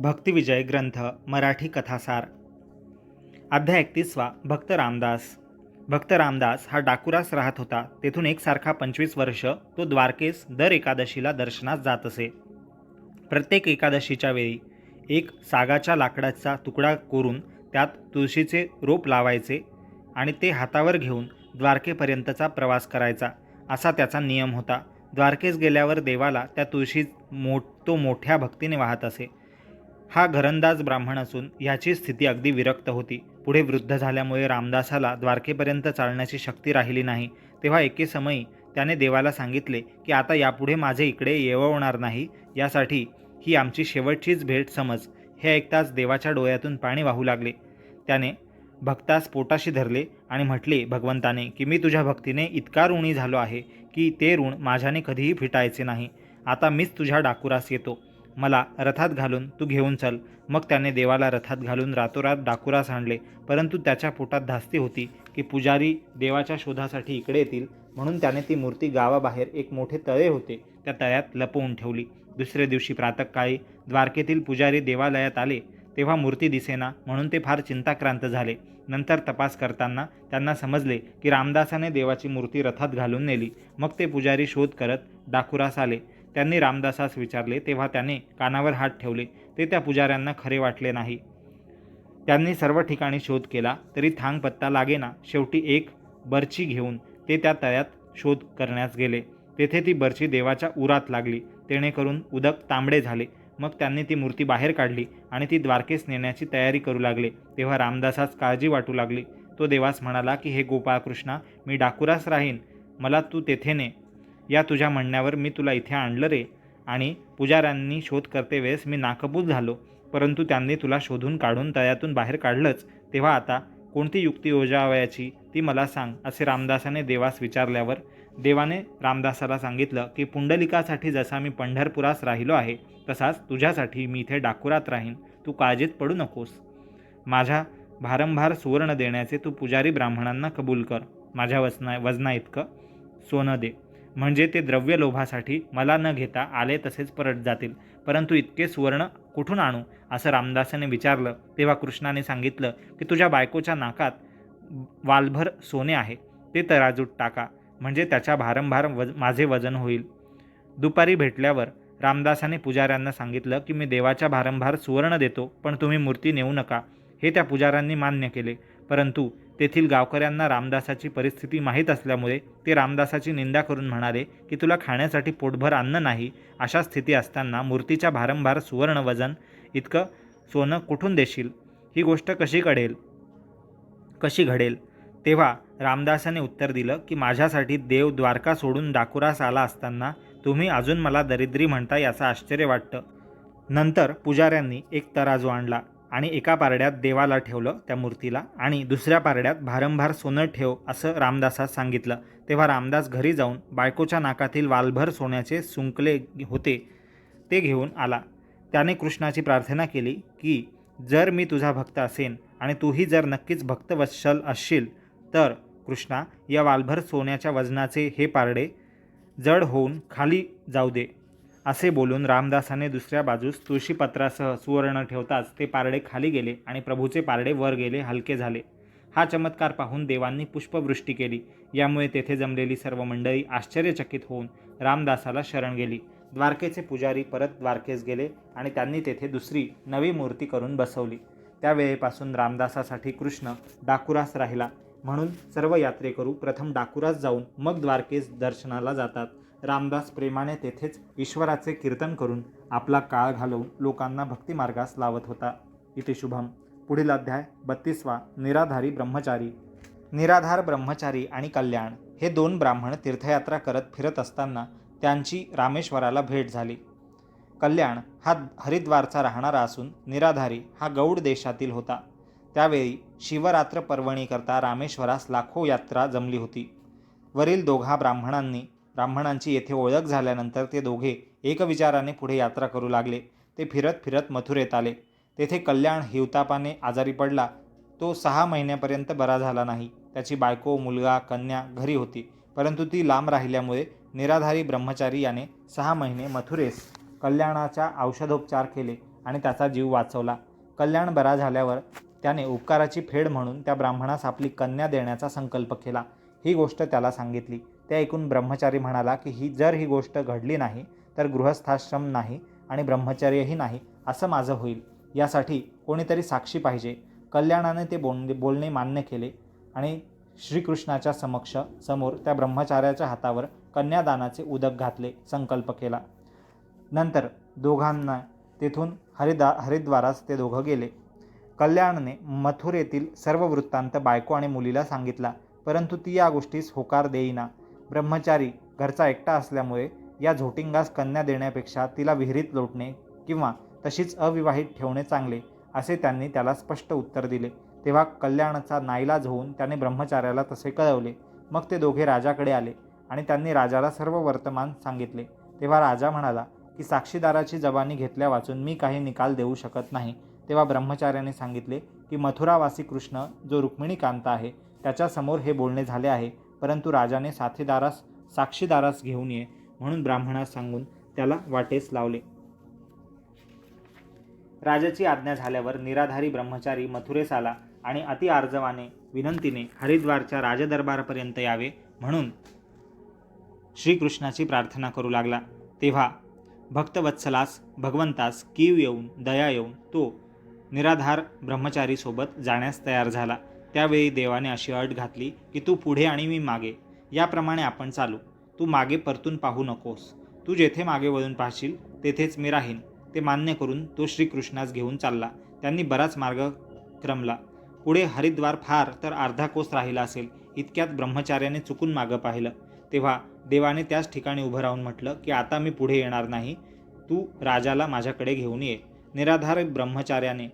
भक्तिविजय ग्रंथ मराठी कथासार. अध्याय एकतीसवा भक्त रामदास. भक्त रामदास हा डाकुरास राहत होता. तेथून एकसारखा पंचवीस वर्ष तो द्वारकेस दर एकादशीला दर्शनास जात असे. प्रत्येक एकादशीच्या वेळी एक सागाच्या लाकडाचा तुकडा कोरून त्यात तुळशीचे रोप लावायचे आणि ते हातावर घेऊन द्वारकेपर्यंतचा प्रवास करायचा असा त्याचा नियम होता. द्वारकेस गेल्यावर देवाला त्या तुळशी मोठ तो मोठ्या भक्तीने वाहत असे. हा घरंदाज ब्राह्मण असून ह्याची स्थिती अगदी विरक्त होती. पुढे वृद्ध झाल्यामुळे रामदासाला द्वारकेपर्यंत चालण्याची शक्ती राहिली नाही. तेव्हा एके समयी त्याने देवाला सांगितले की आता यापुढे माझे इकडे येववणार नाही. यासाठी ही आमची शेवटचीच भेट समज. हे ऐकताच देवाच्या डोळ्यातून पाणी वाहू लागले. त्याने भक्तास पोटाशी धरले आणि म्हटले भगवंताने की मी तुझ्या भक्तीने इतका ऋणी झालो आहे की ते ऋण माझ्याने कधीही फिटायचे नाही. आता मीच तुझ्या डाकुरास येतो. मला रथात घालून तू घेऊन चल. मग त्याने देवाला रथात घालून रातोरात डाकुरास आणले. परंतु त्याच्या पोटात धास्ती होती की पुजारी देवाच्या शोधासाठी इकडे येतील. म्हणून त्याने ती मूर्ती गावाबाहेर एक मोठे तळे होते. त्या तळ्यात लपवून ठेवली. दुसऱ्या दिवशी प्रातःकाळी द्वारकेतील पुजारी देवालयात आले. तेव्हा मूर्ती दिसेना म्हणून ते फार चिंताक्रांत झाले. नंतर तपास करताना त्यांना समजले की रामदासाने देवाची मूर्ती रथात घालून नेली. मग ते पुजारी शोध करत डाकुरास आले. त्यांनी रामदासास विचारले तेव्हा त्याने कानावर हात ठेवले ते त्या पुजाऱ्यांना खरे वाटले नाही. त्यांनी सर्व ठिकाणी शोध केला तरी थांग पत्ता लागेना. शेवटी एक बर्ची घेऊन ते त्या तळ्यात शोध करण्यास गेले. तेथे ती बर्ची देवाच्या उरात लागली. तेणेकरून उदक तांबडे झाले. मग त्यांनी ती मूर्ती बाहेर काढली आणि ती द्वारकेस नेण्याची तयारी करू लागले. तेव्हा रामदासास काळजी वाटू लागली. तो देवास म्हणाला की हे गोपाळकृष्णा मी डाकुरास राहीन. मला तू तेथे ने या तुझ्या म्हणण्यावर मी तुला इथे आणलं रे. आणि पुजाऱ्यांनी शोध करते वेळेस मी नाकबूल झालो. परंतु त्यांनी तुला शोधून काढून तळ्यातून बाहेर काढलंच. तेव्हा आता कोणती युक्ती योजावयाची ती मला सांग असे रामदासाने देवास विचारल्यावर. देवाने रामदासाला सांगितलं की पुंडलिकासाठी जसा मी पंढरपुरास राहिलो आहे तसाच तुझ्यासाठी मी इथे डाकुरात राहीन. तू काळजीत पडू नकोस. माझ्या भारंभार सुवर्ण देण्याचे तू पुजारी ब्राह्मणांना कबूल कर. माझ्या वजना वजना इतकं सोनं दे. म्हणजे ते द्रव्य लोभासाठी मला न घेता आले तसेच परत जातील. परंतु इतके सुवर्ण कुठून आणू? असं रामदासाने विचारलं. तेव्हा कृष्णाने सांगितलं की तुझ्या बायकोच्या नाकात वालभर सोने आहे. ते तराजूत टाका. म्हणजे त्याच्या भारंभार वज माझे वजन होईल. दुपारी भेटल्यावर रामदासाने पुजाऱ्यांना सांगितलं की मी देवाच्या भारंभार सुवर्ण देतो पण तुम्ही मूर्ती नेऊ नका. हे त्या पुजाऱ्यांनी मान्य केले. परंतु तेथील गावकऱ्यांना रामदासाची परिस्थिती माहीत असल्यामुळे ते रामदासाची निंदा करून म्हणाले की तुला खाण्यासाठी पोटभर अन्न नाही. अशा स्थिती असताना मूर्तीच्या भारंभार सुवर्ण वजन इतकं सोनं कुठून देशील? ही गोष्ट कशी घडेल कशी घडेल? तेव्हा रामदासाने उत्तर दिलं की माझ्यासाठी देव द्वारका सोडून डाकुरास आला असताना तुम्ही अजून मला दरिद्री म्हणता याचं आश्चर्य वाटतं. नंतर पुजाऱ्यांनी एक तराजू आणला. आणि एका पारड्यात देवाला ठेवलं त्या मूर्तीला आणि दुसऱ्या पारड्यात भारंभार सोनं ठेव असं रामदासास सांगितलं. तेव्हा रामदास घरी जाऊन बायकोच्या नाकातील वालभर सोन्याचे सुंकले होते ते घेऊन आला. त्याने कृष्णाची प्रार्थना केली की जर मी तुझा भक्त असेन आणि तूही जर नक्कीच भक्तवत्सल असशील तर कृष्णा या वालभर सोन्याच्या वजनाचे हे पारडे जड होऊन खाली जाऊ दे. असे बोलून रामदासाने दुसऱ्या बाजूस तुळशीपत्रासह सुवर्ण ठेवताच ते पारडे खाली गेले आणि प्रभूचे पारडे वर गेले हलके झाले. हा चमत्कार पाहून देवांनी पुष्पवृष्टी केली. यामुळे तेथे जमलेली सर्व मंडळी आश्चर्यचकित होऊन रामदासाला शरण गेली. द्वारकेचे पुजारी परत द्वारकेस गेले आणि त्यांनी तेथे दुसरी नवी मूर्ती करून बसवली. त्यावेळेपासून रामदासासाठी कृष्ण डाकुरास राहिला. म्हणून सर्व यात्रेकरू प्रथम डाकुरास जाऊन मग द्वारकेस दर्शनाला जातात. रामदास प्रेमाने तेथेच ईश्वराचे कीर्तन करून आपला काळ घालवून लोकांना भक्तिमार्गास लावत होता. इथे शुभम. पुढील अध्याय बत्तीसवा. निराधारी ब्रह्मचारी. निराधार ब्रह्मचारी आणि कल्याण हे दोन ब्राह्मण तीर्थयात्रा करत फिरत असताना त्यांची रामेश्वराला भेट झाली. कल्याण हा हरिद्वारचा राहणारा असून निराधारी हा गौड देशातील होता. त्यावेळी शिवरात्र पर्वणीकरता रामेश्वरास लाखो यात्रा जमली होती. वरील दोघा ब्राह्मणांनी ब्राह्मणांची येथे ओळख झाल्यानंतर ते दोघे एकविचाराने पुढे यात्रा करू लागले. ते फिरत फिरत मथुरेत आले. तेथे कल्याण हिवतापाने आजारी पडला. तो सहा महिन्यापर्यंत बरा झाला नाही. त्याची बायको मुलगा कन्या घरी होती. परंतु ती लांब राहिल्यामुळे निराधारी ब्रह्मचारी याने सहा महिने मथुरेस कल्याणाच्या औषधोपचार केले आणि त्याचा जीव वाचवला. कल्याण बरा झाल्यावर त्याने उपकाराची फेड म्हणून त्या ब्राह्मणास आपली कन्या देण्याचा संकल्प केला. ही गोष्ट त्याला सांगितली. ते ऐकून ब्रह्मचारी म्हणाला की ही जर ही गोष्ट घडली नाही तर गृहस्थाश्रम नाही आणि ब्रह्मचर्यही नाही असं माझं होईल. यासाठी कोणीतरी साक्षी पाहिजे. कल्याणाने ते बोल बोलणे मान्य केले आणि श्रीकृष्णाच्या समक्ष समोर त्या ब्रह्मचार्याच्या हातावर कन्यादानाचे उदक घातले संकल्प केला. नंतर दोघांना तेथून हरिदा हरिद्वारास ते दोघं गेले. कल्याणने मथुरेतील सर्व वृत्तांत बायको आणि मुलीला सांगितला परंतु ती या गोष्टीस होकार देईना. ब्रह्मचारी घरचा एकटा असल्यामुळे या झोटिंगास कन्या देण्यापेक्षा तिला विहिरीत लोटणे किंवा तशीच अविवाहित ठेवणे चांगले असे त्यांनी त्याला स्पष्ट उत्तर दिले. तेव्हा कल्याणचा नाईलाज होऊन त्याने ब्रह्मचार्याला तसे कळवले. मग ते दोघे राजाकडे आले आणि त्यांनी राजाला सर्व वर्तमान सांगितले. तेव्हा राजा म्हणाला की साक्षीदाराची जबानी घेतल्या वाचून मी काही निकाल देऊ शकत नाही. तेव्हा ब्रह्मचार्याने सांगितले की मथुरावासी कृष्ण जो रुक्मिणीकांत आहे त्याच्यासमोर हे बोलणे झाले आहे. परंतु राजाने साथीदारास साक्षीदारास घेऊन ये म्हणून ब्राह्मणास सांगून त्याला वाटेस लावले. राजाची आज्ञा झाल्यावर निराधारी ब्रह्मचारी मथुरेस आला आणि अतिआर्जवाने विनंतीने हरिद्वारच्या राजदरबारापर्यंत यावे म्हणून श्रीकृष्णाची प्रार्थना करू लागला. तेव्हा भक्तवत्सलास भगवंतास कीव येऊन दया येऊन तो निराधार ब्रह्मचारीसोबत जाण्यास तयार झाला. त्यावेळी देवाने अशी अट घातली की तू पुढे आणि मी मागे. याप्रमाणे आपण चालू. तू मागे परतून पाहू नकोस. तू जेथे मागे वळून पाहशील तेथेच मी राहीन. ते मान्य करून तो श्रीकृष्णास घेऊन चालला. त्यांनी बराच मार्ग क्रमला. पुढे हरिद्वार फार तर अर्धा कोस राहिला असेल इतक्यात ब्रह्मचार्याने चुकून मागं पाहिलं. तेव्हा देवाने त्याच ठिकाणी उभं राहून म्हटलं की आता मी पुढे येणार नाही. तू राजाला माझ्याकडे घेऊन ये. निराधार ब्रह्मचार्याने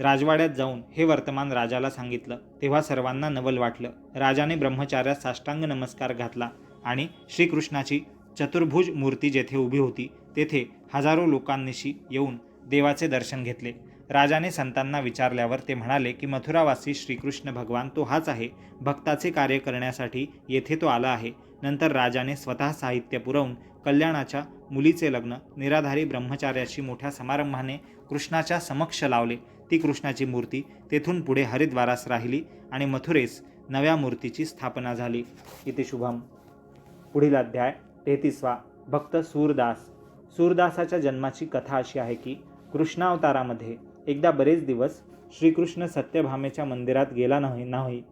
राजवाड्यात जाऊन हे वर्तमान राजाला सांगितलं तेव्हा सर्वांना नवल वाटलं. राजाने ब्रह्मचार्यास साष्टांग नमस्कार घातला आणि श्रीकृष्णाची चतुर्भुज मूर्ती जेथे उभी होती तेथे हजारो लोकांनीशी येऊन देवाचे दर्शन घेतले. राजाने संतांना विचारल्यावर ते म्हणाले की मथुरावासी श्रीकृष्ण भगवान तो हाच आहे. भक्ताचे कार्य करण्यासाठी येथे तो आला आहे. नंतर राजाने स्वतः साहित्य पुरवून कल्याणाच्या मुलीचे लग्न निराधारी ब्रह्मचार्याशी मोठ्या समारंभाने कृष्णाच्या समक्ष लावले. ती कृष्णाची मूर्ती तेथून पुढे हरिद्वारास राहिली आणि मथुरेस नव्या मूर्तीची स्थापना झाली. इथे शुभम. पुढील अध्याय तेहतीसवा. भक्त सूरदास. सूरदासाच्या जन्माची कथा अशी आहे की कृष्णावतारामध्ये एकदा बरेच दिवस श्रीकृष्ण सत्यभामेच्या मंदिरात गेला नाही नाही.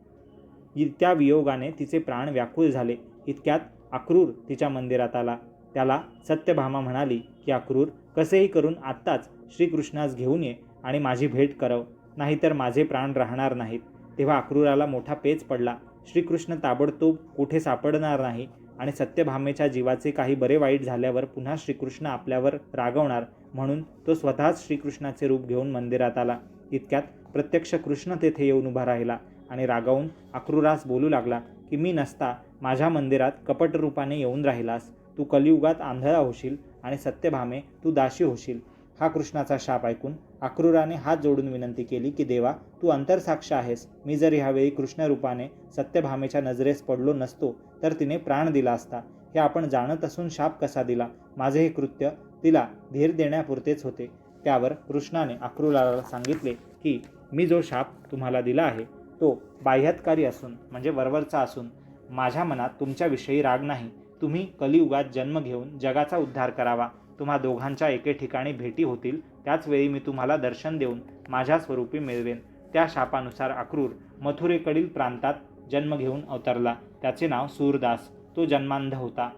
त्या वियोगाने तिचे प्राण व्याकुळ झाले. इतक्यात अक्रूर तिच्या मंदिरात आला. त्याला सत्यभामा म्हणाली की अक्रूर कसेही करून आत्ताच श्रीकृष्णास घेऊन ये. आणि माझी भेट करव नाहीतर माझे प्राण राहणार नाहीत. तेव्हा अक्रूराला मोठा पेच पडला. श्रीकृष्ण ताबडतोब कुठे सापडणार नाही आणि सत्यभामेच्या जीवाचे काही बरे वाईट झाल्यावर पुन्हा श्रीकृष्ण आपल्यावर रागवणार म्हणून तो स्वतःच श्रीकृष्णाचे रूप घेऊन मंदिरात आला. इतक्यात प्रत्यक्ष कृष्ण तेथे येऊन उभा राहिला आणि रागावून अक्रूरास बोलू लागला की मी नसता माझ्या मंदिरात कपट रूपाने येऊन राहिलास. तू कलियुगात आंधळा होशील आणि सत्यभामे तू दाशी होशील. हा कृष्णाचा शाप ऐकून अक्रूराने हात जोडून विनंती केली की देवा तू अंतरसाक्ष आहेस. मी जर ह्यावेळी कृष्णरूपाने सत्यभामेच्या नजरेस पडलो नसतो तर तिने प्राण दिला असता. हे आपण जाणत असून शाप कसा दिला? माझे हे कृत्य तिला धीर देण्यापुरतेच होते. त्यावर कृष्णाने अक्रूराला सांगितले की मी जो शाप तुम्हाला दिला आहे तो बाह्यात्कारी असून म्हणजे वरवरचा असून माझ्या मनात तुमच्याविषयी राग नाही. तुम्ही कलियुगात जन्म घेऊन जगाचा उद्धार करावा. तुम्हा दोघांच्या एके ठिकाणी भेटी होतील त्याचवेळी मी तुम्हाला दर्शन देऊन माझ्या स्वरूपी मिळवेन. त्या शापानुसार अक्रूर मथुरेकडील प्रांतात जन्म घेऊन अवतरला. त्याचे नाव सूरदास. तो जन्मांध होता.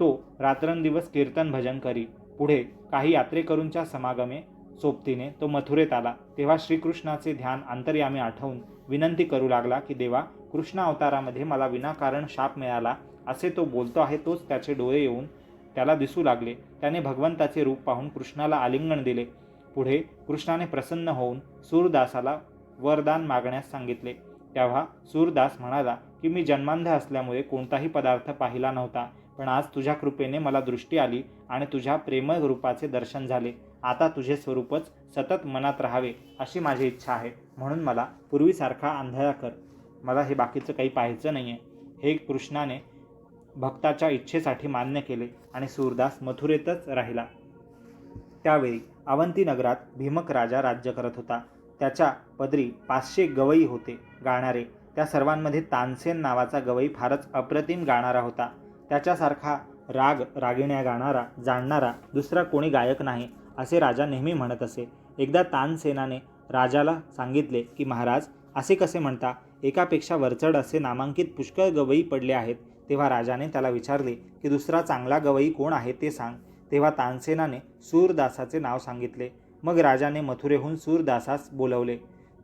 तो रात्रंदिवस कीर्तन भजन करी. पुढे काही यात्रेकरूंच्या समागमे सोबतीने तो मथुरेत आला. तेव्हा श्रीकृष्णाचे ध्यान अंतर्यामी आठवून विनंती करू लागला की देवा कृष्ण अवतारामध्ये मला विनाकारण शाप मिळाला असे तो बोलतो आहे तोच त्याचे डोळे येऊन त्याला दिसू लागले. त्याने भगवंताचे रूप पाहून कृष्णाला आलिंगन दिले. पुढे कृष्णाने प्रसन्न होऊन सूरदासाला वरदान मागण्यास सांगितले. तेव्हा सूरदास म्हणाला की मी जन्मांध असल्यामुळे कोणताही पदार्थ पाहिला नव्हता पण आज तुझ्या कृपेने मला दृष्टी आली आणि तुझ्या प्रेमरूपाचे दर्शन झाले. आता तुझे स्वरूपच सतत मनात राहावे अशी माझी इच्छा आहे. म्हणून मला पूर्वीसारखा आंधळा कर. मला हे बाकीचं काही पाहायचं नाही आहे हे कृष्णाने भक्ताच्या इच्छेसाठी मान्य केले आणि सूरदास मथुरेतच राहिला. त्यावेळी अवंती नगरात भीमक राजा राज्य करत होता. त्याच्या पदरी पाचशे गवई होते गाणारे त्या सर्वांमध्ये तानसेन नावाचा गवई फारच अप्रतिम गाणारा होता. त्याच्यासारखा राग रागिण्या गाणारा जाणणारा दुसरा कोणी गायक नाही असे राजा नेहमी म्हणत असे. एकदा तानसेनाने राजाला सांगितले की महाराज असे कसे म्हणता? एकापेक्षा वरचढ असे नामांकित पुष्कळ गवई पडले आहेत. तेव्हा राजाने त्याला विचारले की दुसरा चांगला गवई कोण आहे ते सांग. तेव्हा तानसेनाने सूरदासाचे नाव सांगितले. मग राजाने मथुरेहून सूरदासास बोलवले.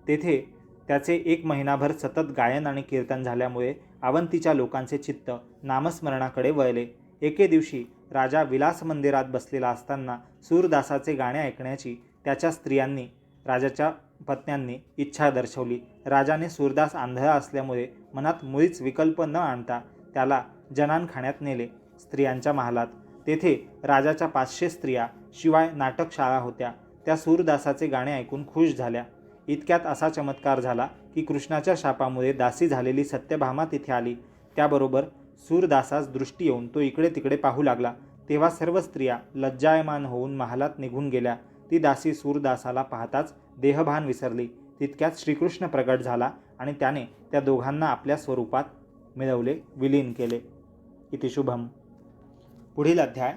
तेथे त्याचे एक महिनाभर सतत गायन आणि कीर्तन झाल्यामुळे अवंतीच्या लोकांचे चित्त नामस्मरणाकडे वळले. एके दिवशी राजा विलास मंदिरात बसलेला असताना सूरदासाचे गाणे ऐकण्याची त्याच्या स्त्रियांनी राजाच्या पत्न्यांनी इच्छा दर्शवली. राजाने सूरदास आंधळा असल्यामुळे मनात मुळीच विकल्प न आणता त्याला जनानखाण्यात नेले स्त्रियांच्या महालात. तेथे राजाच्या पाचशे स्त्रिया शिवाय नाटकशाळा होत्या. त्या सूरदासाचे गाणे ऐकून खुश झाल्या. इतक्यात असा चमत्कार झाला की कृष्णाच्या शापामुळे दासी झालेली सत्यभामा तिथे आली. त्याबरोबर सूरदासास दृष्टी येऊन तो इकडे तिकडे पाहू लागला. तेव्हा सर्व स्त्रिया लज्जायमान होऊन महालात निघून गेल्या. ती दासी सूरदासाला पाहताच देहभान विसरली. तितक्यात श्रीकृष्ण प्रगट झाला आणि त्याने त्या दोघांना आपल्या स्वरूपात मिळवले विलीन केले. इति शुभम. पुढील अध्याय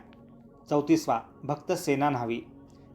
चौतीसवा भक्त सेना न्हावी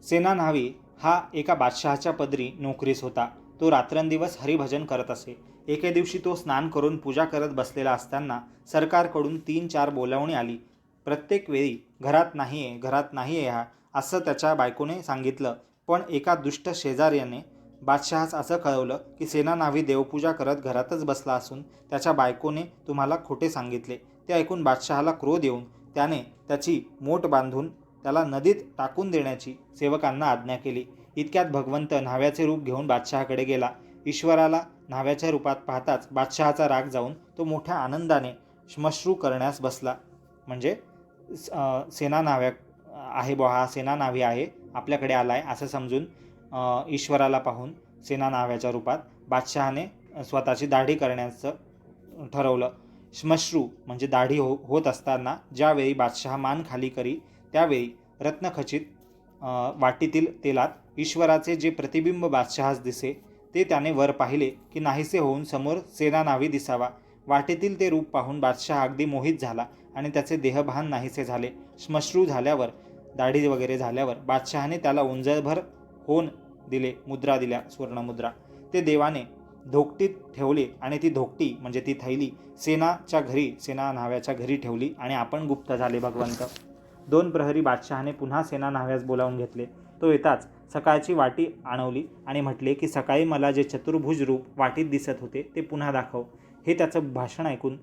सेना न्हावी हा एका बादशहाच्या पदरी नोकरीस होता. तो रात्रंदिवस हरिभजन करत असे. एके दिवशी तो स्नान करून पूजा करत बसलेला असताना सरकारकडून तीन चार बोलावणी आली. प्रत्येक वेळी घरात नाही आहे घरात नाही आहे हा असं त्याच्या बायकोने सांगितलं. पण एका दुष्ट शेजाऱ्याने बादशहास असं कळवलं की सेना नावी देवपूजा करत घरातच बसला असून त्याच्या बायकोने तुम्हाला खोटे सांगितले. ते ऐकून बादशहाला क्रोध येऊन त्याने त्याची मोठ बांधून त्याला नदीत टाकून देण्याची सेवकांना आज्ञा केली. इतक्यात भगवंत न्हाव्याचे रूप घेऊन बादशहाकडे गेला. ईश्वराला न्हाव्याच्या रूपात पाहताच बादशहाचा राग जाऊन तो मोठ्या आनंदाने श्मश्रू करण्यास बसला. म्हणजे स- सेना नाव्या आहे बुवा हा सेना नावी आहे आपल्याकडे आला आहे असं समजून ईश्वराला पाहून सेना नाव्याच्या रूपात बादशहाने स्वतःची दाढी करण्याचं ठरवलं. श्मश्रू म्हणजे दाढी हो होत असताना ज्यावेळी बादशहा मान खाली करी त्यावेळी रत्नखचित वाटीतील तेलात ईश्वराचे जे प्रतिबिंब बादशहास दिसे ते त्याने वर पाहिले की नाहीसे होऊन समोर सेना नावी दिसावा. वाटेतील ते रूप पाहून बादशहा अगदी मोहित झाला आणि त्याचे देहभान नाहीसे झाले. श्मश्रू झाल्यावर दाढी वगैरे झाल्यावर बादशहाने त्याला उंजळभर होऊन दिले मुद्रा दिल्या सुवर्णमुद्रा. ते देवाने धोकटीत ठेवले आणि ती धोकटी म्हणजे ती थैली सेनाच्या घरी सेना न्हाव्याच्या घरी ठेवली आणि आपण गुप्त झाले भगवंत. दोन प्रहरी बादशहाने पुन्हा सेना न्हाव्यास बोलावून घेतले. तो येताच सकाळची वाटी आणवली आणि म्हटले की सकाळी मला जे चतुर्भुज रूप वाटीत दिसत होते ते पुन्हा दाखव. हे त्याचं भाषण ऐकून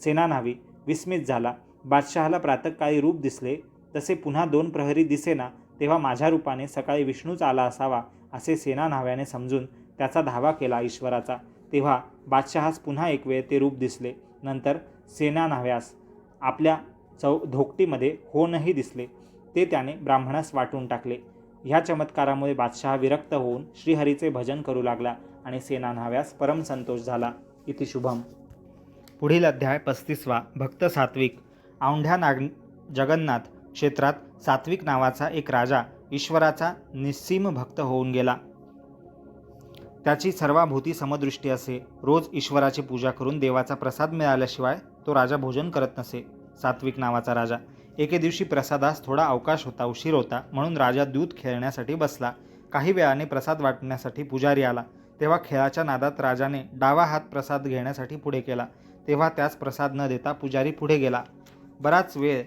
सेना न्हावी विस्मित झाला. बादशहाला प्रातकाळी रूप दिसले तसे पुन्हा दोन प्रहरी दिसेना तेव्हा माझ्या रूपाने सकाळी विष्णूच आला असावा असे सेना न्हाव्याने समजून त्याचा धावा केला ईश्वराचा. तेव्हा बादशहास पुन्हा एक वेळ ते रूप दिसले. नंतर सेना न्हाव्यास आपल्या चौ धोकटीमध्ये होणही दिसले. ते त्याने ब्राह्मणास वाटून टाकले. ह्या चमत्कारामुळे बादशहा विरक्त होऊन श्रीहरीचे भजन करू लागला आणि सेना न्हाव्यास परम संतोष झाला. इति शुभम. पुढील अध्याय पस्तीसवा भक्त सात्विक. औंढ्या नाग जगन्नाथ क्षेत्रात सात्विक नावाचा एक राजा ईश्वराचा निस्सीम भक्त होऊन गेला. त्याची सर्वाभूती समदृष्टी असे. रोज ईश्वराची पूजा करून देवाचा प्रसाद मिळाल्याशिवाय तो राजा भोजन करत नसे. सात्विक नावाचा राजा. एके दिवशी प्रसादास थोडा अवकाश होता उशीर होता म्हणून राजा दूध खेळण्यासाठी बसला. काही वेळाने प्रसाद वाटण्यासाठी पुजारी आला. तेव्हा खेळाच्या नादात राजाने डावा हात प्रसाद घेण्यासाठी पुढे केला. तेव्हा त्यास प्रसाद न देता पुजारी पुढे गेला. बराच वेळ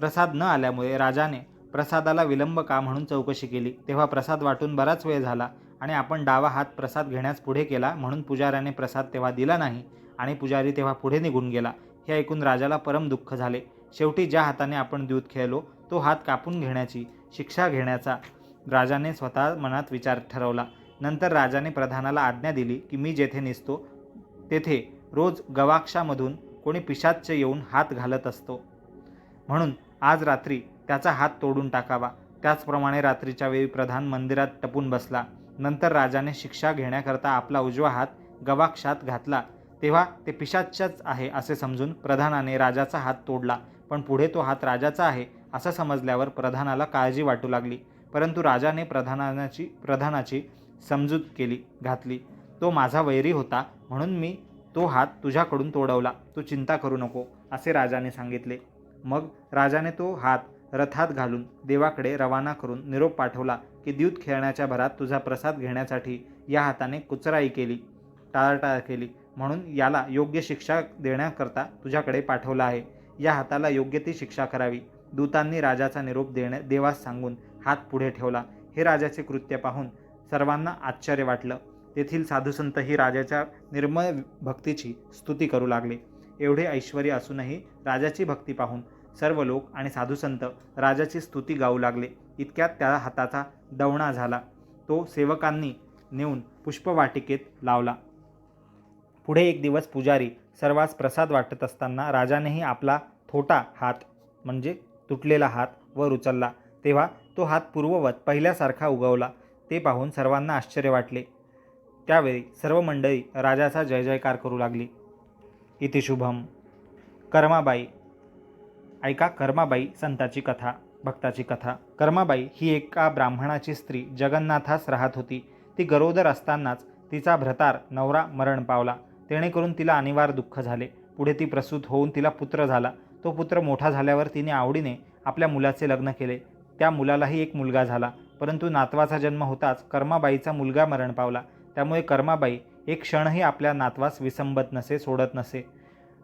प्रसाद न आल्यामुळे राजाने प्रसादाला विलंब का म्हणून चौकशी केली. तेव्हा प्रसाद वाटून बराच वेळ झाला आणि आपण डावा हात प्रसाद घेण्यास पुढे केला म्हणून पुजाऱ्याने प्रसाद तेव्हा दिला नाही आणि पुजारी तेव्हा पुढे निघून गेला. हे ऐकून राजाला परम दुःख झाले. शेवटी ज्या हाताने आपण दूध खेळलो तो हात कापून घेण्याची शिक्षा घेण्याचा राजाने स्वतः मनात विचार ठरवला. नंतर राजाने प्रधानाला आज्ञा दिली की मी जेथे निसतो तेथे रोज गवाक्षामधून कोणी पिशाच्च येऊन हात घालत असतो. म्हणून आज रात्री त्याचा हात तोडून टाकावा. त्याचप्रमाणे रात्रीच्या वेळी प्रधान मंदिरात टपून बसला. नंतर राजाने शिक्षा घेण्याकरता आपला उजवा हात गवाक्षात घातला. तेव्हा ते पिशाच्याच आहे असे समजून प्रधानाने राजाचा हात तोडला. पण पुढे तो हात राजाचा आहे असं समजल्यावर प्रधानाला काळजी वाटू लागली. परंतु राजाने प्रधानाची प्रधानाची समजूत केली घातली. तो माझा वैरी होता म्हणून मी तो हात तुझ्याकडून तोडवला. तू चिंता करू नको असे राजाने सांगितले. मग राजाने तो हात रथात घालून देवाकडे रवाना करून निरोप पाठवला की द्यूत खेळण्याच्या भरात तुझा प्रसाद घेण्यासाठी या हाताने कुचराई केली टाळाटाळ केली. म्हणून याला योग्य शिक्षा देण्याकरता तुझ्याकडे पाठवला आहे. या हाताला योग्य ती शिक्षा करावी. दूतांनी राजाचा निरोप देणे देवास सांगून हात पुढे ठेवला. हे राजाचे कृत्य पाहून सर्वांना आश्चर्य वाटलं. तेथील साधुसंतही राजाच्या निर्मळ भक्तीची स्तुती करू लागले. एवढे ऐश्वर असूनही राजाची भक्ती पाहून सर्व लोक आणि साधुसंत राजाची स्तुती गाऊ लागले. इतक्यात त्या हाताचा दवणा झाला. तो सेवकांनी नेऊन पुष्पवाटिकेत लावला. पुढे एक दिवस पुजारी सर्वांस प्रसाद वाटत असताना राजानेही आपला थोटा हात म्हणजे तुटलेला हात वर उचलला. तेव्हा तो हात पूर्ववत पहिल्यासारखा उगवला. ते पाहून सर्वांना आश्चर्य वाटले. त्यावेळी सर्व मंडळी राजाचा जय जयकार करू लागली. इति शुभम। कर्माबाई ऐका कर्माबाई संताची कथा भक्ताची कथा। कर्माबाई ही एका ब्राह्मणाची स्त्री जगन्नाथास राहत होती. ती गरोदर असतानाच तिचा भ्रतार नवरा मरण पावला. तेणेकरून तिला अनिवार्य दुःख झाले. पुढे ती प्रसूत होऊन तिला पुत्र झाला. तो पुत्र मोठा झाल्यावर तिने आवडीने आपल्या मुलाचे लग्न केले. त्या मुलालाही एक मुलगा झाला. परंतु नातवाचा जन्म होताच कर्माबाईचा मुलगा मरण पावला. त्यामुळे कर्माबाई एक क्षणही आपल्या नातवास विसंबत नसे सोडत नसे.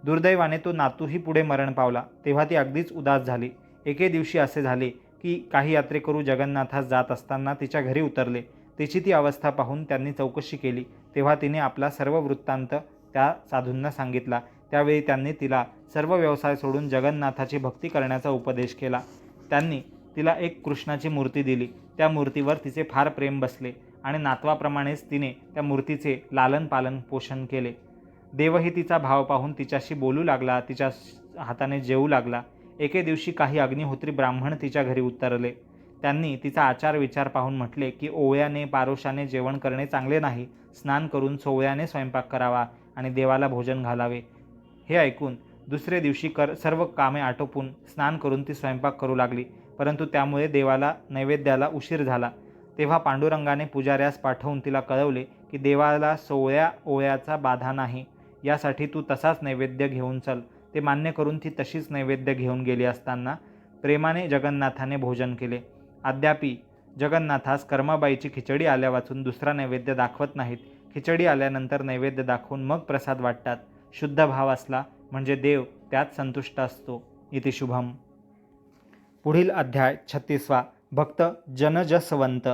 दुर्दैवाने तो नातूही पुढे मरण पावला. तेव्हा ती अगदीच उदास झाली. एके दिवशी असे झाले की काही यात्रेकरू जगन्नाथास जात असताना तिच्या घरी उतरले. तिची ती अवस्था पाहून त्यांनी चौकशी केली. तेव्हा तिने आपला सर्व वृत्तांत त्या साधूंना सांगितला. त्यावेळी त्यांनी तिला सर्व व्यवसाय सोडून जगन्नाथाची भक्ती करण्याचा उपदेश केला. त्यांनी तिला एक कृष्णाची मूर्ती दिली. त्या मूर्तीवर तिचे फार प्रेम बसले. आणि नातवाप्रमाणेच तिने त्या मूर्तीचे लालन पालन पोषण केले. देवही तिचा भाव पाहून तिच्याशी बोलू लागला तिच्या हाताने जेवू लागला. एके दिवशी काही अग्निहोत्री ब्राह्मण तिच्या घरी उतरले. त्यांनी तिचा आचार विचार पाहून म्हटले की ओव्याने पारोशाने जेवण करणे चांगले नाही. स्नान करून सोवळ्याने स्वयंपाक करावा आणि देवाला भोजन घालावे. हे ऐकून दुसरे दिवशी कर सर्व कामे आटोपून स्नान करून ती स्वयंपाक करू लागली. परंतु त्यामुळे देवाला नैवेद्याला उशीर झाला. तेव्हा पांडुरंगाने पुजाऱ्यास पाठवून तिला कळवले की देवाला सोवळ्या ओळ्याचा बाधा नाही. यासाठी तू तसाच नैवेद्य घेऊन चल. ते मान्य करून ती तशीच नैवेद्य घेऊन गेली असताना प्रेमाने जगन्नाथाने भोजन केले. अद्यापी जगन्नाथास कर्माबाईची खिचडी आल्या वाचून दुसरा नैवेद्य दाखवत नाहीत. खिचडी आल्यानंतर नैवेद्य दाखवून मग प्रसाद वाटतात. शुद्ध भाव असला म्हणजे देव त्यात संतुष्ट असतो. इति शुभम. पुढील अध्याय छत्तीसवा. भक्त जनजसवंत.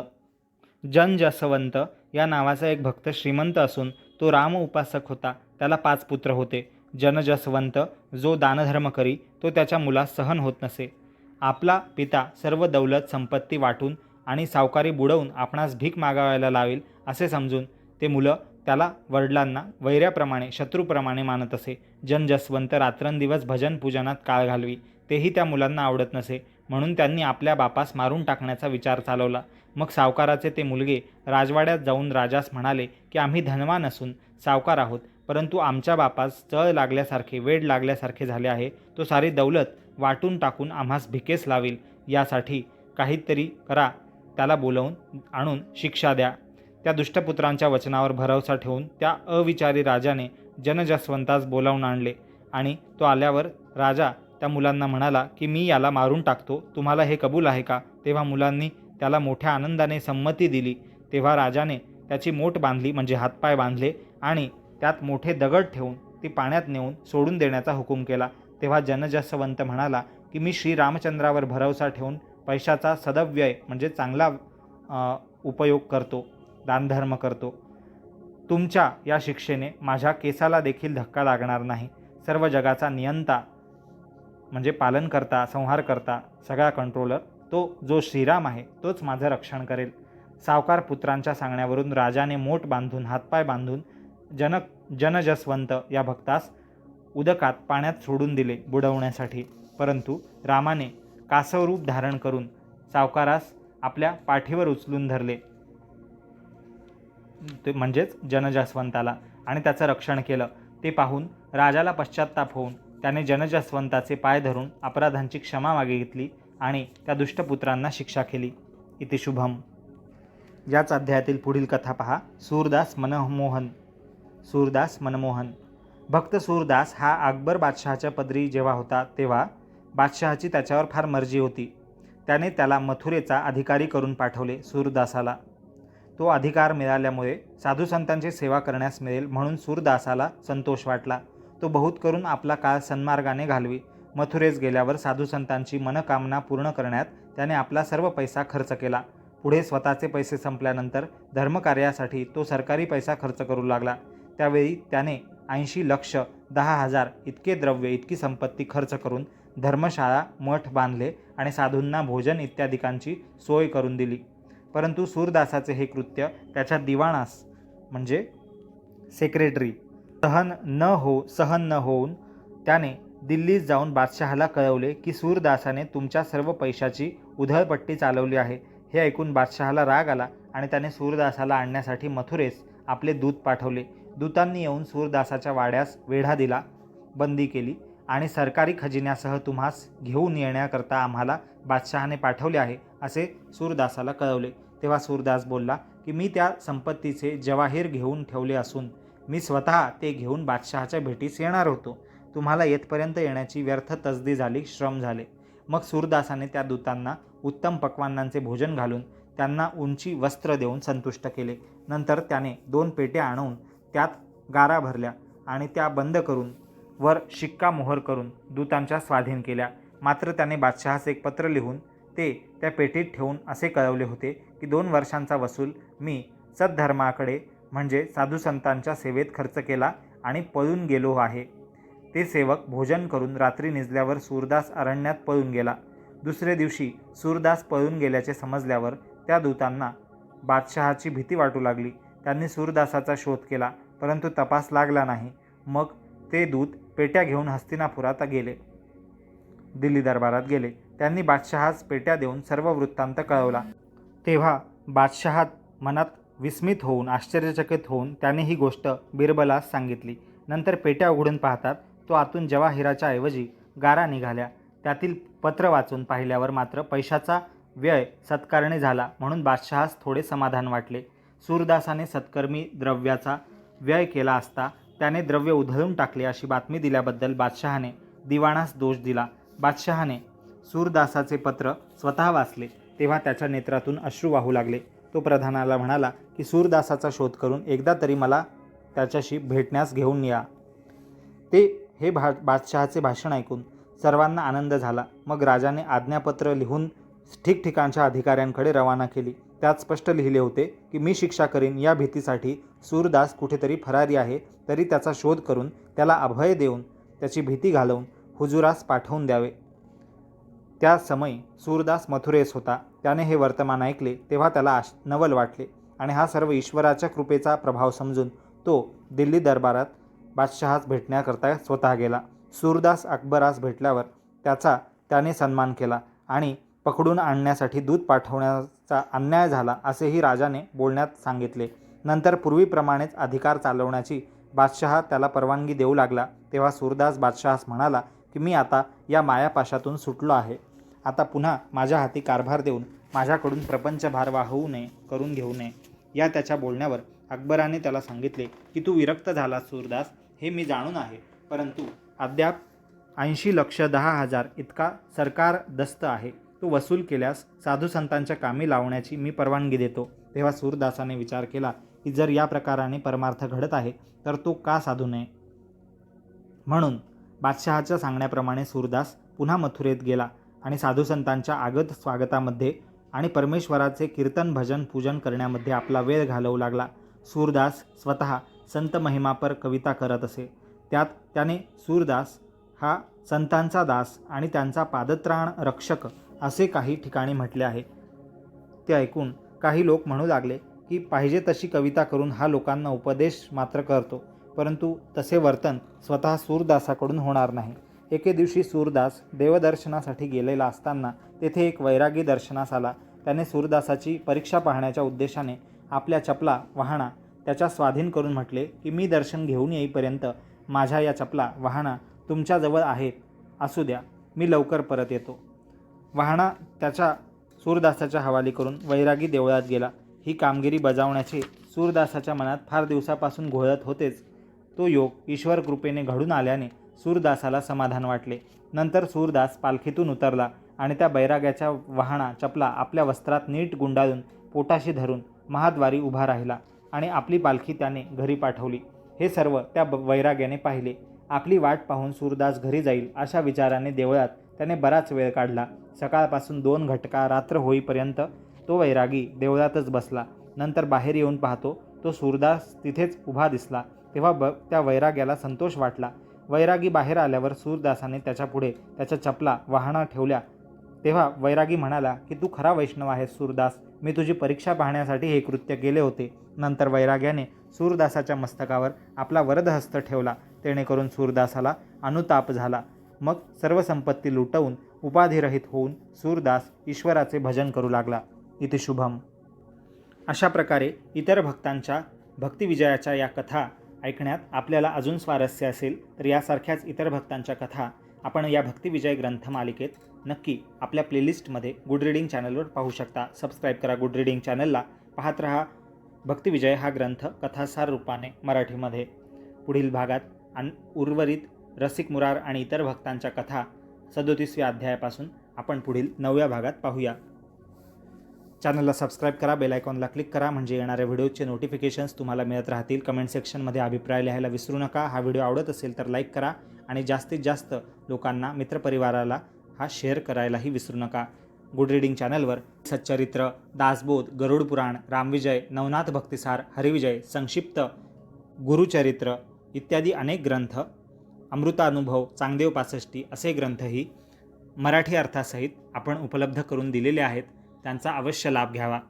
जनजसवंत या नावाचा एक भक्त श्रीमंत असून तो राम उपासक होता. त्याला पाच पुत्र होते. जनजसवंत जो दानधर्म करी तो त्याच्या मुलास सहन होत नसे. आपला पिता सर्व दौलत संपत्ती वाटून आणि सावकारी बुडवून आपणास भीक मागावायला लावेल असे समजून ते मुलं त्याला वडिलांना वैऱ्याप्रमाणे शत्रूप्रमाणे मानत असे. जनजसवंत रात्रंदिवस भजन पूजनात काळ घालवी. तेही त्या मुलांना आवडत नसे. म्हणून त्यांनी आपल्या बापास मारून टाकण्याचा विचार चालवला. मग सावकाराचे ते मुलगे राजवाड्यात जाऊन राजास म्हणाले की आम्ही धनवान असून सावकार आहोत परंतु आमच्या बापास चळ लागल्यासारखे वेड लागल्यासारखे झाले आहे. तो सारी दौलत वाटून टाकून आम्हास भिकेस लावेल. यासाठी काहीतरी करा त्याला बोलवून आणून शिक्षा द्या. त्या दुष्टपुत्रांच्या वचनावर भरवसा ठेवून त्या अविचारी राजाने जनजसवंतास बोलावून आणले आणि तो आल्यावर राजा त्या मुलांना म्हणाला की मी याला मारून टाकतो. तुम्हाला हे कबूल आहे का? तेव्हा मुलांनी त्याला मोठ्या आनंदाने संमती दिली. तेव्हा राजाने त्याची मोठ बांधली म्हणजे हातपाय बांधले आणि त्यात मोठे दगड ठेवून ती पाण्यात नेऊन सोडून देण्याचा हुकूम केला. तेव्हा जनजसवंत म्हणाला की मी श्रीरामचंद्रावर भरवसा ठेवून पैशाचा सदव्यय म्हणजे चांगला उपयोग करतो दानधर्म करतो. तुमच्या या शिक्षेने माझ्या केसाला देखील धक्का लागणार नाही. सर्व जगाचा नियंता म्हणजे पालन करता संहार करता सगळा कंट्रोलर तो जो श्रीराम आहे तोच माझं रक्षण करेल. सावकार पुत्रांच्या सांगण्यावरून राजाने मोठ बांधून हातपाय बांधून जनक जनजसवंत या भक्तास उदकात पाण्यात सोडून दिले बुडवण्यासाठी. परंतु रामाने कासवरूप धारण करून सावकारास आपल्या पाठीवर उचलून धरले. ते म्हणजेच जनजसवंताला आणि त्याचं रक्षण केलं. ते पाहून राजाला पश्चात्ताप होऊन त्याने जनजसवंताचे पाय धरून अपराधांची क्षमा मागितली आणि त्या दुष्टपुत्रांना शिक्षा केली. इति शुभम. याच अध्यायातील पुढील कथा पहा. सूरदास मनमोहन. सूरदास मनमोहन. भक्त सूरदास हा अकबर बादशहाच्या पदरी जेव्हा होता तेव्हा बादशहाची त्याच्यावर फार मर्जी होती. त्याने त्याला मथुरेचा अधिकारी करून पाठवले सूरदासाला. तो अधिकार मिळाल्यामुळे साधू संतांची सेवा करण्यास मिळेल म्हणून सूरदासाला संतोष वाटला. तो बहुत करून आपला काळ सन्मार्गाने घालवी. मथुरेस गेल्यावर साधू संतांची मनकामना पूर्ण करण्यात त्याने आपला सर्व पैसा खर्च केला. पुढे स्वतःचे पैसे संपल्यानंतर धर्मकार्यासाठी तो सरकारी पैसा खर्च करू लागला. त्यावेळी त्याने ऐंशी लक्ष दहा हजार इतके द्रव्य इतकी संपत्ती खर्च करून धर्मशाळा मठ बांधले आणि साधूंना भोजन इत्यादिकांची सोय करून दिली. परंतु सूरदासाचे हे कृत्य त्याच्या दिवाणास म्हणजे सेक्रेटरी सहन न हो सहन न होऊन त्याने दिल्लीत जाऊन बादशहाला कळवले की सूरदासाने तुमच्या सर्व पैशाची उधळपट्टी चालवली आहे. हे ऐकून बादशहाला राग आला आणि त्याने सूरदासाला आणण्यासाठी मथुरेस आपले दूत पाठवले. दूतांनी येऊन सूरदासाच्या वाड्यास वेढा दिला बंदी केली आणि सरकारी खजिन्यासह तुम्हास घेऊन येण्याकरता आम्हाला बादशहाने पाठवले आहे असे सूरदासाला कळवले. तेव्हा सूरदास बोलला की मी त्या संपत्तीचे जवाहीर घेऊन ठेवले असून मी स्वतः ते घेऊन बादशहाच्या भेटीस येणार होतो. तुम्हाला येथपर्यंत येण्याची व्यर्थ तसदी झाली श्रम झाले. मग सूरदासाने त्या दूतांना उत्तम पक्वान्नांचे भोजन घालून त्यांना उंची वस्त्र देऊन संतुष्ट केले. नंतर त्याने दोन पेट्या आणून त्यात गारा भरल्या आणि त्या बंद करून वर शिक्का मोहर करून दूतांच्या स्वाधीन केल्या. मात्र त्याने बादशहास एक पत्र लिहून ते त्या पेटीत ठेवून असे कळवले होते की दोन वर्षांचा वसूल मी सद्धर्माकडे म्हणजे साधू संतांच्या सेवेत खर्च केला आणि पळून गेलो आहे. ते सेवक भोजन करून रात्री निजल्यावर सूरदास अरण्यात पळून गेला. दुसरे दिवशी सूरदास पळून गेल्याचे समजल्यावर त्या दूतांना बादशहाची भीती वाटू लागली. त्यांनी सूरदासाचा शोध केला परंतु तपास लागला नाही. मग ते दूत पेट्या घेऊन हस्तिनापुरात गेले. दिल्ली दरबारात गेले. त्यांनी बादशहास पेट्या देऊन सर्व वृत्तांत कळवला. तेव्हा बादशहात मनात विस्मित होऊन आश्चर्यचकित होऊन त्याने ही गोष्ट बिरबलास सांगितली. नंतर पेट्या उघडून पाहतात तो आतून जवाहिराच्या ऐवजी गारा निघाल्या त्यातील पत्र वाचून पाहिल्यावर मात्र पैशाचा व्यय सत्कारणे झाला म्हणून बादशहास थोडे समाधान वाटले. सूरदासाने सत्कर्मी द्रव्याचा व्यय केला असता त्याने द्रव्य उधळून टाकले अशी बातमी दिल्याबद्दल बादशहाने दिवाणास दोष दिला. बादशहाने सूरदासाचे पत्र स्वतः वाचले तेव्हा त्याच्या नेत्रातून अश्रू वाहू लागले. तो प्रधानाला म्हणाला की सूरदासाचा शोध करून एकदा तरी मला त्याच्याशी भेटण्यास घेऊन या. ते हे भा बादशहाचे भाषण ऐकून सर्वांना आनंद झाला. मग राजाने आज्ञापत्र लिहून ठिकठिकाणच्या अधिकाऱ्यांकडे रवाना केली. त्यात स्पष्ट लिहिले होते की मी शिक्षा करीन. या भीतीसाठी सूरदास कुठेतरी फरारी आहे तरी त्याचा शोध करून त्याला अभय देऊन त्याची भीती घालवून हुजुरास पाठवून द्यावे. त्या समय सूरदास मथुरेस होता. त्याने हे वर्तमान ऐकले तेव्हा त्याला आश नवल वाटले आणि हा सर्व ईश्वराच्या कृपेचा प्रभाव समजून तो दिल्ली दरबारात बादशहास भेटण्याकरता स्वतः गेला. सूरदास अकबरास भेटल्यावर त्याचा त्याने सन्मान केला आणि पकडून आणण्यासाठी दूध पाठवण्याचा अन्याय झाला असेही राजाने बोलण्यात सांगितले. नंतर पूर्वीप्रमाणेच अधिकार चालवण्याची बादशहा त्याला परवानगी देऊ लागला तेव्हा सूरदास बादशहास म्हणाला की मी आता या मायापाशातून सुटलो आहे. आता पुन्हा माझ्या हाती कारभार देऊन माझ्याकडून प्रपंचभार वाहवू नये करून घेऊ नये. या त्याच्या बोलण्यावर अकबराने त्याला सांगितले की तू विरक्त झाला सूरदास. हे मी जाणून आहे. परंतु अद्याप ऐंशी लक्ष दहा हजार इतका सरकार दस्त आहे. तो वसूल केल्यास साधू संतांच्या कामी लावण्याची मी परवानगी देतो. तेव्हा सूरदासाने विचार केला की जर या प्रकाराने परमार्थ घडत आहे तर तो का साधू नये? म्हणून बादशहाच्या सांगण्याप्रमाणे सूरदास पुन्हा मथुरेत गेला. आणि साधू संतांच्या आगत स्वागतामध्ये आणि परमेश्वराचे कीर्तन भजन पूजन करण्यामध्ये आपला वेळ घालवू लागला. सूरदास स्वतः संत महिमापर कविता करत असे. त्यात त्याने सूरदास हा संतांचा दास आणि त्यांचा पादत्राण रक्षक असे काही ठिकाणी म्हटले आहे. ते ऐकून काही लोक म्हणू लागले की पाहिजे तशी कविता करून हा लोकांना उपदेश मात्र करतो परंतु तसे वर्तन स्वतः सूरदासाकडून होणार नाही. एके दिवशी सूरदास देवदर्शनासाठी गेलेला असताना तेथे एक वैरागी दर्शनास आला. त्याने सूरदासाची परीक्षा पाहण्याच्या उद्देशाने आपल्या चपला वाहना त्याच्या स्वाधीन करून म्हटले की मी दर्शन घेऊन येईपर्यंत माझ्या या चपला वाहना तुमच्याजवळ आहेत असू द्या मी लवकर परत येतो. वाहना त्याच्या सूरदासाच्या हवाली करून वैरागी देवळात गेला. ही कामगिरी बजावण्याचे सूरदासाच्या मनात फार दिवसापासून घोळत होतेच. तो योग ईश्वर कृपेने घडून आल्याने सूरदासाला समाधान वाटले. नंतर सूरदास पालखीतून उतरला आणि त्या बैराग्याच्या वाहना चपला आपल्या वस्त्रात नीट गुंडाळून पोटाशी धरून महाद्वारी उभा राहिला आणि आपली पालखी त्याने घरी पाठवली. हे सर्व त्या ब- वैराग्याने पाहिले. आपली वाट पाहून सूरदास घरी जाईल अशा विचाराने देवळात त्याने बराच वेळ काढला. सकाळपासून दोन घटका रात्र होईपर्यंत तो वैरागी देवळातच बसला. नंतर बाहेर येऊन पाहतो तो सूरदास तिथेच उभा दिसला. तेव्हा ब त्या वैराग्याला संतोष वाटला. वैरागी बाहेर आल्यावर सूरदासाने त्याच्यापुढे त्याच्या चपला वाहना ठेवल्या. तेव्हा वैरागी म्हणाला की तू खरा वैष्णव आहेस सूरदास. मी तुझी परीक्षा पाहण्यासाठी हे कृत्य केले होते. नंतर वैराग्याने सूरदासाच्या मस्तकावर आपला वरदहस्त ठेवला. जेणेकरून सूरदासाला अनुताप झाला. मग सर्व संपत्ती लुटवून उपाधिरहित होऊन सूरदास ईश्वराचे भजन करू लागला. इति शुभम. अशा प्रकारे इतर भक्तांच्या भक्तिविजयाच्या या कथा ऐकण्यात आपल्याला अजून स्वारस्य असेल तर यासारख्याच इतर भक्तांच्या कथा आपण या भक्तिविजय ग्रंथ मालिकेत नक्की आपल्या प्लेलिस्टमध्ये गुड रीडिंग चॅनलवर पाहू शकता. सबस्क्राईब करा गुड रीडिंग चॅनलला पाहत रहा भक्तिविजय हा ग्रंथ कथासार रूपाने मराठीमध्ये. पुढील भागात आणि उर्वरित रसिक मुरार आणि इतर भक्तांच्या कथा सदोतीसव्या अध्यायापासून आपण पुढील नवव्या भागात पाहूया. चॅनलला सबस्क्राईब करा बेलायकॉनला क्लिक करा म्हणजे येणाऱ्या व्हिडिओचे नोटिफिकेशन्स तुम्हाला मिळत राहतील. कमेंट सेक्शनमध्ये अभिप्राय लिहायला विसरू नका. हा व्हिडिओ आवडत असेल तर लाईक करा आणि जास्तीत जास्त लोकांना मित्रपरिवाराला हा शेअर करायलाही विसरू नका. गुड रीडिंग चॅनलवर सच्चरित्र दासबोध गरुड पुराण रामविजय नवनाथ भक्तिसार हरिविजय संक्षिप्त गुरुचरित्र इत्यादी अनेक ग्रंथ अमृतानुभव चांगदेव पासष्टी असे ग्रंथही मराठी अर्थासहित आपण उपलब्ध करून दिलेले आहेत. त्यांचा अवश्य लाभ घ्यावा.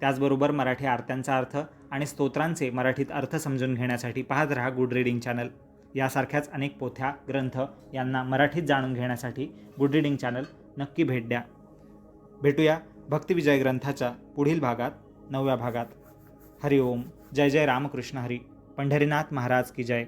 त्याचबरोबर मराठी आरत्यांचा अर्थ आणि स्तोत्रांचे मराठीत अर्थ समजून घेण्यासाठी पाहत रहा गुड रीडिंग चॅनल यासारख्याच अनेक पोथ्या ग्रंथ यांना मराठीत जाणून घेण्यासाठी गुड रीडिंग चॅनल नक्की भेट द्या. भेटूया भक्तिविजय ग्रंथाच्या पुढील भागात नवव्या भागात. हरिओम जय जय रामकृष्ण हरी. पंढरीनाथ महाराज की जय.